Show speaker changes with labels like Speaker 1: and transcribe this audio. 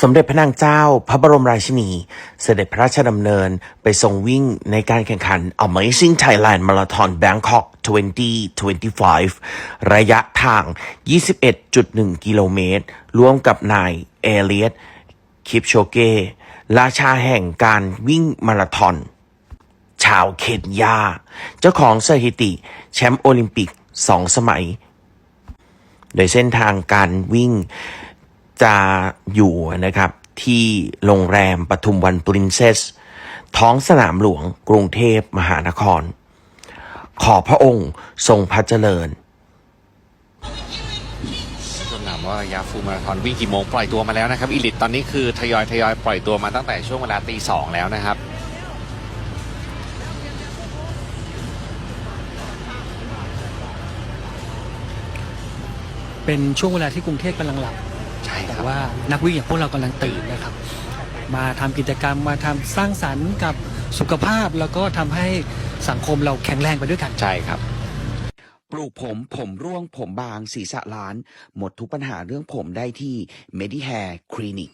Speaker 1: สมเด็จพระนางเจ้าพระบรมราชินี เสด็จพระราชดำเนินไปทรงวิ่งในการแข่งขัน Amazing Thailand Marathon Bangkok 2025 ระยะทาง 21.1 กิโลเมตร ร่วมกับนายเอเลียตคิปโชเกราชาแห่งการวิ่งมาราธอน ชาวเคนยา เจ้าของสถิติ แชมป์โอลิมปิกสองสมัย โดยเส้นทางการวิ่ง จะอยู่นะครับที่โรงแรมปทุมวันปรินเซส ท้องสนามหลวงกรุงเทพมหานคร ขอพระองค์ทรงพระเจริญ
Speaker 2: จนถามว่ายาฟูมาราธอนวิ่งกี่โมงปล่อยตัวมาแล้วนะครับอีลิตตอนนี้คือทยอยทยอยปล่อยตัวมาตั้งแต่ช่วงเวลาตีสองแล้วนะครับ
Speaker 3: เป็นช่วงเวลาที่กรุงเทพกำลังหลับ
Speaker 2: ใช่ค
Speaker 3: แต่
Speaker 2: รับ
Speaker 3: ว่านักวิ่งอย่างพวกเรากำลังตื่นนะครับ มาทำกิจกรรมมาทำสร้างสรรค์กับสุขภาพแล้วก็ทำให้สังคมเราแข็งแรงไปด้วยกัน
Speaker 2: ใช่ครับ
Speaker 1: ปลูกผมผมร่วงผมบาง ศีรษะล้าน หมดทุกปัญหาเรื่องผมได้ที่ Medihair Clinic